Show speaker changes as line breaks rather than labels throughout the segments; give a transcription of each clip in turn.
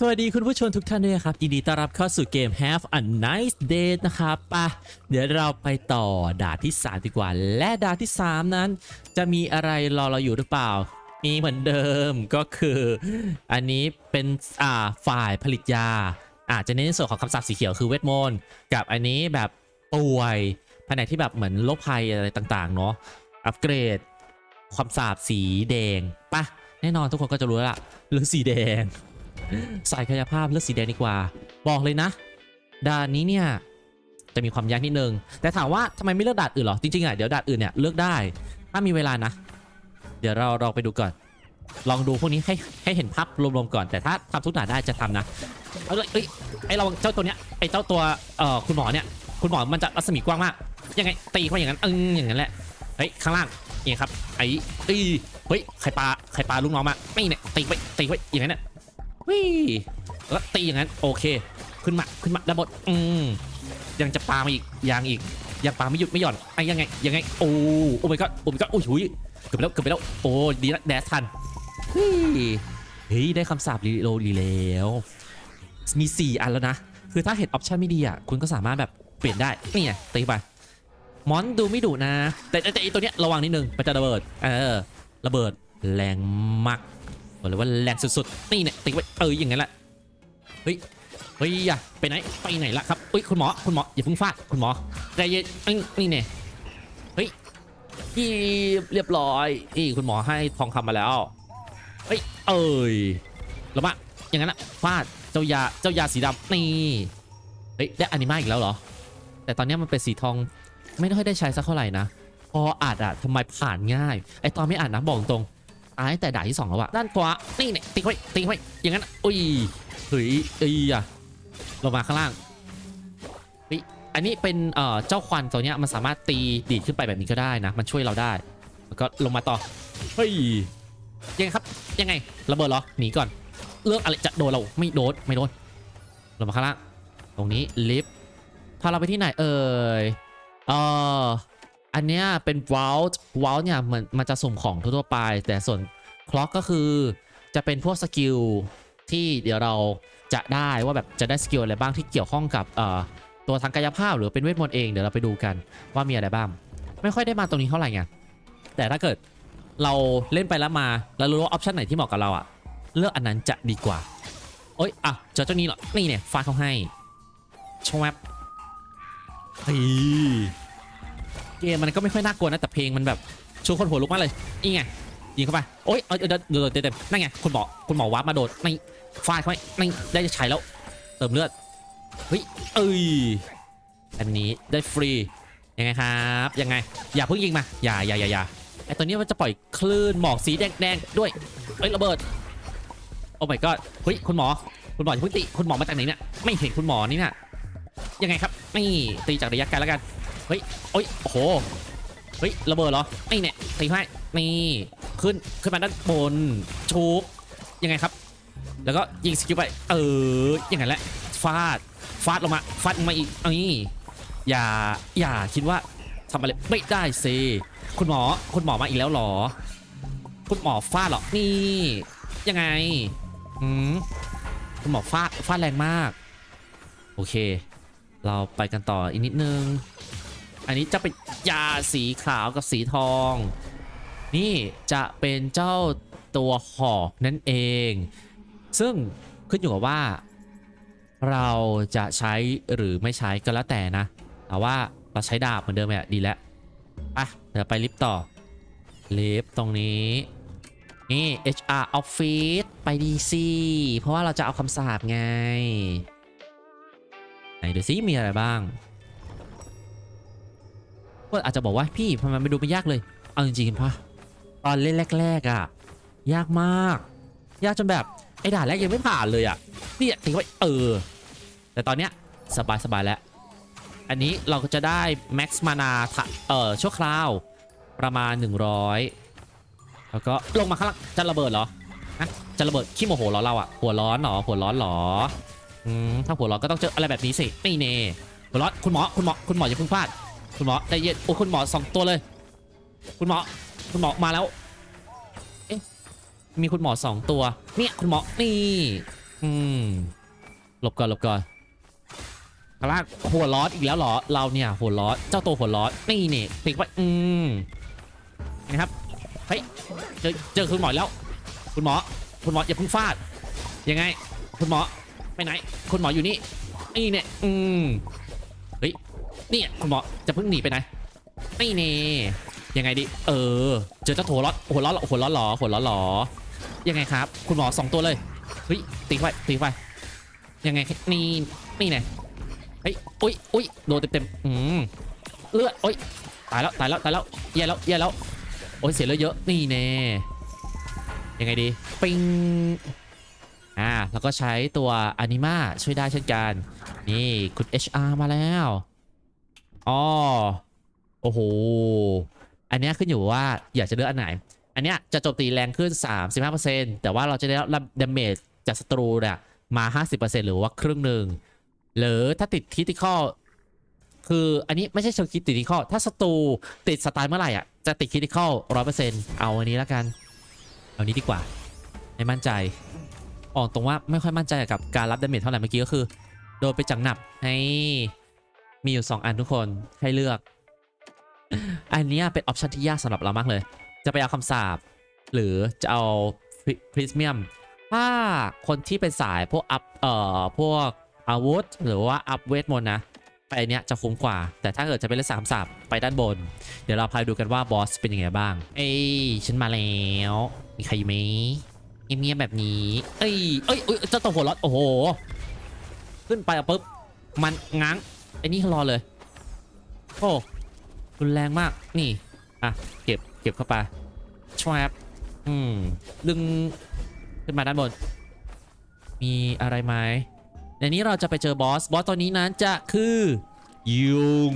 สวัสดีคุณผู้ชมทุกท่านด้วยครับยินดีต้อนรับเข้าสู่เกม Have a nice day นะครับปะเดี๋ยวเราไปต่อด่านที่ 3 ดีกว่า และด่านที่ 3 นั้น จะมีอะไรรอเราอยู่หรือเปล่า มีเหมือนเดิมก็คือ อันนี้เป็นอ่าฝ่ายผลิตยา อาจจะเน้นในส่วนของคำศัพท์สีเขียวคือเวทมนต์กับอันนี้แบบป่วยแผนกที่แบบเหมือนโรคภัยอะไรต่างๆ เนาะอัปเกรดความสาบสีแดงปะแน่นอนทุกคนก็จะรู้แล้วล่ะเลือสีแดง สายกายภาพเลือดสีแดงดีกว่า บอกเลยนะด่านนี้เนี่ยจะมีความยากนิดนึง แต่ถามว่าทำไมไม่เลือกด่านอื่นหรอ จริงๆอะเดี๋ยวด่านอื่นเนี่ยเลือกได้ ถ้ามีเวลานะ เดี๋ยวเราลองไปดูก่อน ลองดูพวกนี้ให้ให้เห็นภาพรวมๆก่อน แต่ถ้าทำทุกด่านได้จะทำนะเอาเลยเอ้ยไอเราเจ้าตัวเนี้ยไอเจ้าตัวเอ่อคุณหมอเนี่ยคุณหมอมันจะรัศมีกว้างมากยังไงตีเขาอย่างนั้นเอออย่างนั้นแหละเฮ้ยข้างล่างนี่ครับไอ้เอ้ยเฮ้ยใครปลาใครปลาลูกน้องมาไม่เนี่ยตีไว้ตีไว้อย่างนั้นน่ะ วิแล้วตีอย่างนั้นโอเค ขึ้นมาขึ้นมาด้านบนอืมยังจะปามาอีกยังอีกยังปาไม่หยุดไม่หย่อนไอ้ยังไงยังไงโอ้โอ้ my god โอ้ my god โอ้ยหุยเกือบไปแล้วเกือบไปแล้วโอ้ดีนะแดดทันเฮ้ยเฮ้ยได้คำสาปรีโลรีแล้วมี 4 อันแล้วนะ คือถ้าเห็นออปชันไม่ดีอะคุณก็สามารถแบบเปลี่ยนได้นี่ไงตีไปมอนดูไม่ดุนะ แต่แต่แต่ไอตัวเนี้ยระวังนิดนึงมันจะระเบิดเออระเบิดแรงมาก บอกเลยว่าแรงสุดๆนี่เนี่ยตีไปเอออย่างงั้นแหละเฮ้ยเฮ้ยอย่าไปไหนไปไหนล่ะครับเฮ้ยคุณหมอคุณหมออย่าเพิ่งฟาดคุณหมอใจเย็นนี่เนี่ยเฮ้ยนี่เรียบร้อยนี่คุณหมอให้ทองคำมาแล้วเฮ้ยเอ้ยแล้วมาอย่างนั้นอะฟาดเจ้ายาเจ้ายาสีดำนี่เฮ้ยได้อนิมาอีกแล้วเหรอ แต่ตอนนี้มันเป็นสีทองไม่ค่อยได้ใช้สักเท่าไหร่นะพออัดอะทำไมผ่านง่ายไอตอนไม่อัดนะบอกตรง ตายแต่ด่าที่สองแล้วอะด้านขวานี่เนี่ยตีไว้ตีไว้อย่างนั้นอะอุ้ยเฮ้ยเอ้ยอะลงมาข้างล่างเฮ้ยอันนี้เป็นเอ่อเจ้าควันตัวเนี้ยมันสามารถตีดีดขึ้นไปแบบนี้ก็ได้นะ มันช่วยเราได้ แล้วก็ลงมาต่อ เฮ้ย ยังไงครับ ยังไง ระเบิดเหรอ หนีก่อน เลือกอะไรจะโดนเรา ไม่โดน ไม่โดน ลงมาข้างล่าง ตรงนี้ลิฟต์พาเราไปที่ไหนเอ่ยเอ่อ อันเนี้ยเป็นวอลต์วอลต์เนี่ยมันมันจะสุ่มของทั่วๆไป แต่ส่วนคล็อกก็คือจะเป็นพวกสกิลที่เดี๋ยวเราจะได้ว่าแบบจะได้สกิลอะไรบ้างที่เกี่ยวข้องกับเอ่อตัวทางกายภาพหรือเป็นเวทมนต์เองเดี๋ยวเราไปดูกันว่ามีอะไรบ้าง ไม่ค่อยได้มาตรงนี้เท่าไหร่ไงแต่ถ้าเกิดเราเล่นไปแล้วมาแล้วรู้ว่าออปชันไหนที่เหมาะกับเราอะเลือกอันนั้นจะดีกว่าโอ๊ยอะเจอเจ้านี้เหรอนี่เนี่ยฟาดเขาให้ชวบเฮ้ย เกมมันก็ไม่ค่อยน่ากลัวนะแต่เพลงมันแบบชวนคนหัวลุกมากเลยนี่ไงยิงเข้าไปโอ๊ยเออเดี๋ยวเดี๋ยวเดี๋ยวเต็มนั่นไงคุณหมอคุณหมอวาร์ปมาโดดไม่ฟาดเข้าไปไม่ได้จะใช้แล้ว เติมเลือดเฮ้ยเอ้ยอันนี้ได้ฟรียังไงครับยังไงอย่าเพิ่งยิงมาอย่าอย่าอย่าอย่าไอตัวนี้มันจะปล่อยคลื่นหมอกสีแดงๆด้วยเอ้ยระเบิดโอ้ my god เฮ้ยคุณหมอคุณหมออย่าเพิ่งตีคุณหมอมาจากไหนเนี่ยไม่เห็นคุณหมอนี่น่ะยังไงครับนี่ตีจากระยะไกลแล้วกัน เฮ้ยโอ้ยโอ้โหเฮ้ยระเบิดเหรอนี่เนี่ยตีให้นี่ขึ้นขึ้นมาด้านบนชุบยังไงครับ แล้วก็ยิงสกิลไปเอออย่างนั้นแหละฟาดฟาดลงมาฟาดลงมาอีกเอานี่อย่าอย่าคิดว่าทำอะไรไม่ได้สิคุณหมอคุณหมอมาอีกแล้วหรอ คุณหมอฟาดหรอนี่ ยังไงอืมคุณหมอฟาดฟาดแรงมาก โอเค เราไปกันต่ออีกนิดนึง อันนี้จะเป็นยาสีขาวกับสีทอง นี่จะเป็นเจ้าตัวหอกนั่นเอง ซึ่งขึ้นอยู่กับว่า เราจะใช้หรือไม่ใช้ก็แล้วแต่นะ แต่ว่าเราใช้ดาบเหมือนเดิมแหละดีแล้วไปเดี๋ยวไปลิฟต์ต่อ ลิฟต์ตรงนี้ นี่ HR Office ไปดีสิเพราะว่าเราจะเอาคำสาปไง ไหนดูซิมีอะไรบ้าง็อาจจะบอกว่าพี่ทำไมมันดูไม่ยากเลย เอาจริงๆปะตอนเล่นแรกๆอะยากมาก ยากจนแบบไอ้ด่านแรกยังไม่ผ่านเลยอะนี่ยทิ้งไว้เออ แต่ตอนเนี้ยสบายสบายๆแล้ว อันนี้เราก็จะได้ max mana ทะเออชั่วคราวประมาณ 100 แล้วก็ลงมาข้างล่างจะระเบิดเหรอนะจะระเบิดขี้โมโหเหรอเราอะหัวร้อนเหรอหัวร้อนเหรออืมถ้าหัวร้อนก็ต้องเจออะไรแบบนี้สิไม่เน่หัวร้อนคุณหมอคุณหมอคุณหมออย่าเพิ่งพลาด คุณหมอใจเย็นโอ้คุณหมอสองตัวเลย คุณหมอคุณหมอมาแล้วเอ๊ะมีคุณหมอสองตัว เนี่ยคุณหมอนี่อืมหลบก่อนหลบก่อนขลางหัวร้อนอีกแล้วเหรอเราเนี่ยหัวร้อนเจ้าตัวหัวร้อนนี่นี่ติดไปอืมนะครับเฮ้ยเจอเจอคุณหมอแล้ว คุณหมอ คุณหมออย่าเพิ่งฟาดยังไง คุณหมอไปไหน คุณหมออยู่นี่นี่เนี่ยอืม นี่ยคุณหมอจะเพิ่งหนีไปไหนนี่เน่ยังไงดิ เออ เจอเจ้าหัวร้อนหัวร้อนหัวร้อนหรอหัวร้อนหรอ ยังไงครับ คุณหมอสองตัวเลย เฮ้ย ตีไปตีไปยังไง นี่ นี่ไงเฮ้ยอุ้ยอุ้ยโดนเต็มเต็มอืมเลือดโอ้ย ตายแล้ว ตายแล้ว ตายแล้ว แย่แล้ว แย่แล้ว โอ้ย เสียเลือดเยอะ นี่แน่ ยังไงดี ปิง อ่า แล้วก็ใช้ตัวอนิมาช่วยได้เช่นกัน นี่ คุณ HR มาแล้ว อ๋อโอ้โห อันเนี้ยขึ้นอยู่ว่าอยากจะเลือกอันไหน อันเนี้ยจะโจมตีแรงขึ้น 35%แต่ว่าเราจะได้รับดาเมจจากศัตรูเนี่ยมา 50%หรือว่าครึ่งหนึ่ง หรือถ้าติดคริติคอลคืออันนี้ไม่ใช่เชิงคิดติดคริติคอลถ้าศัตรูติดสไตล์เมื่อไหร่อะจะติดคริติคอล100%เอาอันนี้แล้วกัน เอานี้ดีกว่าไม่มั่นใจออกตรงว่าไม่ค่อยมั่นใจกับการรับดาเมจเท่าไหร่เมื่อกี้ก็คือ โดนไปจังหนับให้ มีอยู่ 2 อันทุกคนให้เลือก อันนี้เป็นออปชันที่ยากสำหรับเรามากเลย จะไปเอาคำสาปหรือจะเอาพริสเมียมถ้าคนที่เป็นสายพวกอัพเอ่อพวกอาวุธ หรือว่าอัพเวทมนต์นะ ไปนเนี้ยจะคุ้มกว่า แต่ถ้าเกิดจะเป็นเล่นสามสาบไปด้านบน เดี๋ยวเราพาไปดูกันว่าบอสเป็นยังไงบ้าง เอ้ยฉันมาแล้ว มีใครอยู่ไหมเงียบๆแบบนี้ เอ้ยเอ้ยเอ้ยเจ้าตัวหัวร้อนโอ้โห ขึ้นไปอะปุ๊บมันง้าง ไอ้นี่รอเลย โอ้รุนแรงมากนี่ อะ เก็บเก็บเข้าไปชวบอืม ดึง ขึ้นมาด้านบน มีอะไรไหมในนี้เราจะไปเจอบอส บอสตัวนี้นั้นจะคือ ยุง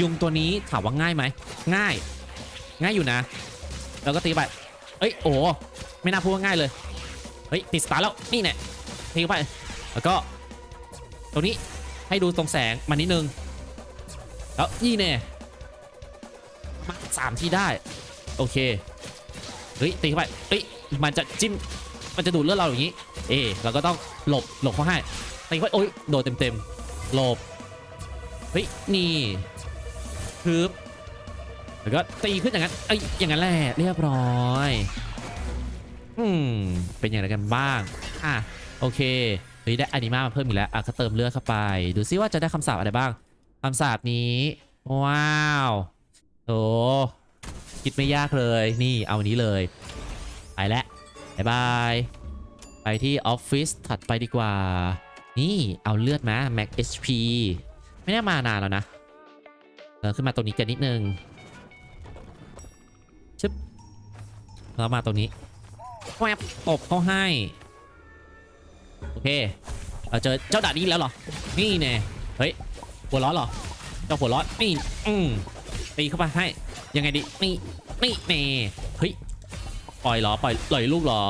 ยุงตัวนี้ถามว่าง่ายไหม ง่าย ง่ายอยู่นะ แล้วก็ตีไป เอ้ย โอ้ ไม่น่าพูดว่าง่ายเลย เฮ้ย ติดสตาร์แล้ว นี่แน่ทิ้งไป แล้วก็ ตรงนี้ ให้ดูตรงแสงมานิดนึง แล้วนี่แน่มาสามที่ได้ โอเค เฮ้ย ตีเข้าไป เฮ้ย มันจะจิ้ม มันจะดูดเลือดเราอย่างนี้ เอ๊เราก็ต้องหลบ หลบเขาให้ ตีเข้าไป โอ้ย โดนเต็มๆ หลบ เฮ้ย นี่ฮึบแล้วก็ตีขึ้นอย่างนั้น เอ้ย อย่างนั้นแหละ เรียบร้อย อืม เป็นอย่างไรกันบ้าง อะ โอเค เฮ้ยได้อนิมามาเพิ่มอีกแล้วอะก็เติมเลือดเข้าไป ดูซิว่าจะได้คำสาปอะไรบ้างคำสาปนี้ ว้าวโอ้คิดไม่ยากเลยนี่เอาอันนี้เลยไปแล้วบายบายไปที่ออฟฟิศถัดไปดีกว่า นี่เอาเลือดมา Max HP ไม่ได้มานานแล้วนะเออขึ้นมาตรงนี้กันนิดนึงชึบแล้วมาตรงนี้แวบตบเขาให้ โอเคเราเจอเจ้าด่านนี้แล้วเหรอ นี่แน่เฮ้ยหัวร้อนเหรอ เจ้าหัวร้อนนี่อืมตีเข้าไปให้ ยังไงดีนี่นี่แน่เฮ้ย ปล่อยเหรอ ปล่อยปล่อยลูกเหรอ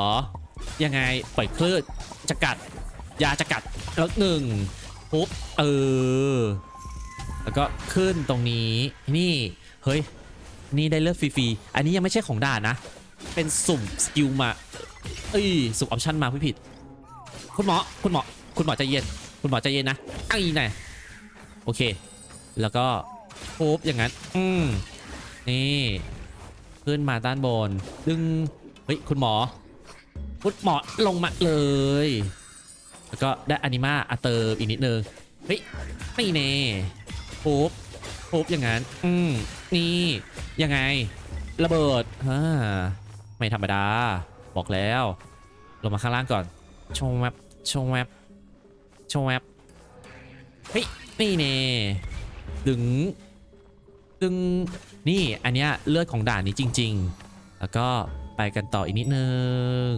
ยังไง ปล่อยคลื่นจะกัด ยาจะกัด แล้วหนึ่งปุ๊บ เออ แล้วก็ขึ้นตรงนี้ นี่ เฮ้ย นี่ได้เลือดฟรีๆ อันนี้ยังไม่ใช่ของด่านนะ เป็นสุ่มสกิลมา เอ้ย สุ่มออปชั่นมาพี่ผิด คุณหมอคุณหมอคุณหมอใจเย็น คุณหมอใจเย็นนะไอ้ไหนโอเค แล้วก็ปุ๊บอย่างนั้น อืมนี่ขึ้นมาด้านบน ดึงเฮ้ยคุณหมอ คุณหมอลงมาเลย แล้วก็ได้อนิมาอาเติมอีกนิดนึงเฮ้ยไม่เน่ปุ๊บปุ๊บอย่างนั้น อืมนี่ยังไง ระเบิดฮ่าไม่ธรรมดา บอกแล้ว ลงมาข้างล่างก่อน ชงแวบชงแวบชงแวบเฮ้ยนี่เน่ดึงดึงนี่อันเนี้ยเลือดของด่านนี้จริง ๆ แล้วก็ไปกันต่ออีกนิดนึง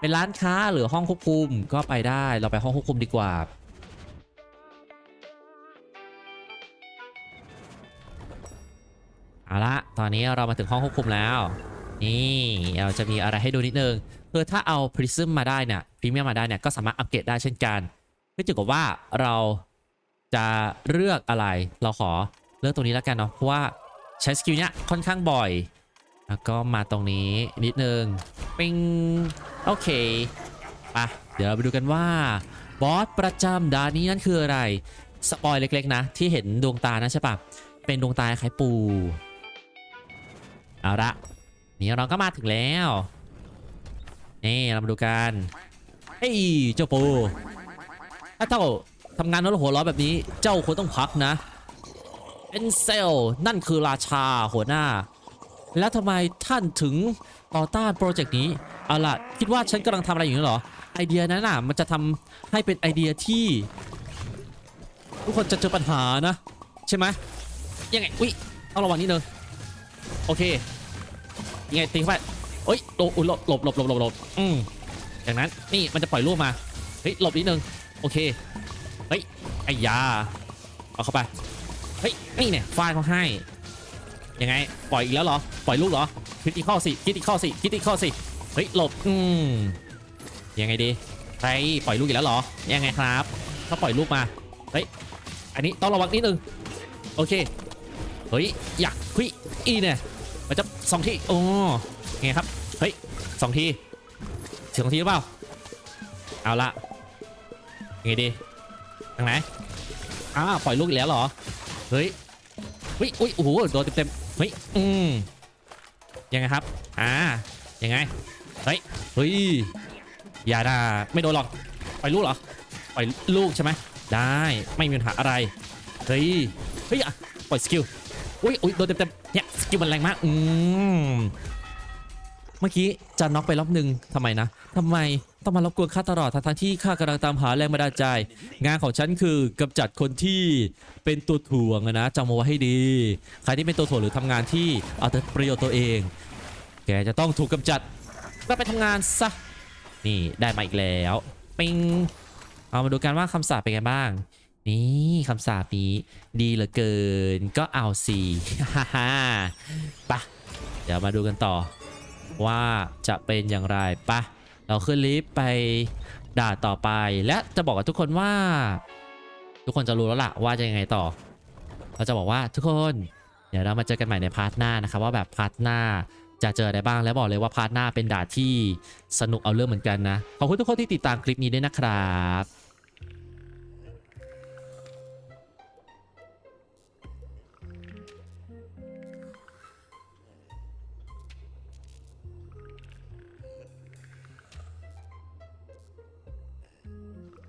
เป็นร้านค้าหรือห้องควบคุมก็ไปได้เราไปห้องควบคุมดีกว่า เอาละตอนนี้เรามาถึงห้องควบคุมแล้ว นี่เราจะมีอะไรให้ดูนิดนึง คือถ้าเอา Prism มมาได้เนี่ยพรีเมียมมาได้เนี่ยก็สามารถอัปเกรดได้เช่นกันขึ้นอยู่กับว่าเราจะเลือกอะไรเราขอเลือกตรงนี้แล้วกันเนาะเพราะว่าใช้สกิลเนี้ยค่อนข้างบ่อย แล้วก็มาตรงนี้นิดนึงปิงโอเคปะเดี๋ยวเราไปดูกันว่าบอสประจำด่านนี้นั่นคืออะไรสปอยเล็ก ๆ นะ ที่เห็นดวงตานะใช่ปะเป็นดวงตาคล้ายปู เอาละนี่เราก็มาถึงแล้ว นี่เรามาดูกันเฮ้ยเจ้าปูถ้าเจ้าทำงานแล้วหัวร้อแบบนี้เจ้าควรต้องพักนะเป็นเซลนั่นคือราชาหัวหน้า แล้วทำไมท่านถึงต่อต้านโปรเจกต์นี้เอาล่ะคิดว่าฉันกำลังทำอะไรอยู่นี่หรอไอเดียนั้นน่ะมันจะทำให้เป็นไอเดียที่ ทุกคนจะเจอปัญหานะ ใช่ไหมยังไงอุ้ยต้องระวังนิดนึงโอเคยังไงตีเข้าไป เอ้ยหลบอุ๊ยหลบหลบหลบหลบหลบหลบอืมจากนั้นนี่มันจะปล่อยลูกมาเฮ้ยหลบนิดนึงโอเคเฮ้ยไอ้ยาเอาเข้าไปเฮ้ยนี่เนี่ยฟาดเขาให้ยังไงปล่อยอีกแล้วเหรอปล่อยลูกเหรอคิดอีกข้อสิคิดอีกข้อสิคิดอีกข้อสิเฮ้ยหลบอืมยังไงดีใครปล่อยลูกอีกแล้วเหรอยังไงครับเขาปล่อยลูกมาเฮ้ยอันนี้ต้องระวังนิดนึงโอเคเฮ้ยอยากคุยอีเนี่ยมันจะสองทีโอ้ ไงครับ เฮ้ยสองทีสองทีหรือเปล่า เอาละไงดีทางไหนอ้าปล่อยลูกอีกแล้วเหรอ เฮ้ยเฮ้ยอุ้ยโอ้โหโดนเต็มๆเฮ้ย อืมยังไงครับ อ่า ยังไง เฮ้ย เฮ้ย อย่าด่าไม่โดนหรอก ปล่อยลูกเหรอ ปล่อยลูกใช่ไหม ได้ ไม่มีปัญหาอะไร เฮ้ย เฮ้ยอะปล่อยสกิล อุ้ยอุ้ยโดนเต็มๆเนี่ย สกิลมันแรงมาก อืม เมื่อกี้จะน็อกไปรอบหนึ่งทำไมนะทำไมต้องมารบกวนข้าตลอดทั้งที่ข้ากำลังตามหาแรงบันดาลใจ งานของฉันคือกำจัดคนที่เป็นตัวถ่วงนะจำเอาไว้ให้ดี ใครที่เป็นตัวถ่วงหรือทำงานที่เอาแต่ประโยชน์ตัวเอง แกจะต้องถูกกำจัดก็ไปทำงานซะนี่ได้มาอีกแล้วปิงเอามาดูกันว่าคำสาปเป็นไงบ้าง นี่คำสาปนี้ดีเหลือเกินก็เอาสิฮ่าฮ่าปะเดี๋ยวมาดูกันต่อ ว่าจะเป็นอย่างไรปะเราขึ้นลิฟต์ไปด่านต่อไป และจะบอกกับทุกคนว่า ทุกคนจะรู้แล้วล่ะว่าจะยังไงต่อ เราจะบอกว่าทุกคน เดี๋ยวเรามาเจอกันใหม่ในพาร์ทหน้านะครับว่าแบบพาร์ทหน้าจะเจออะไรบ้างและบอกเลยว่าพาร์ทหน้าเป็นด่านที่สนุกเอาเรื่องเหมือนกันนะขอบคุณทุกคนที่ติดตามคลิปนี้ด้วยนะครับ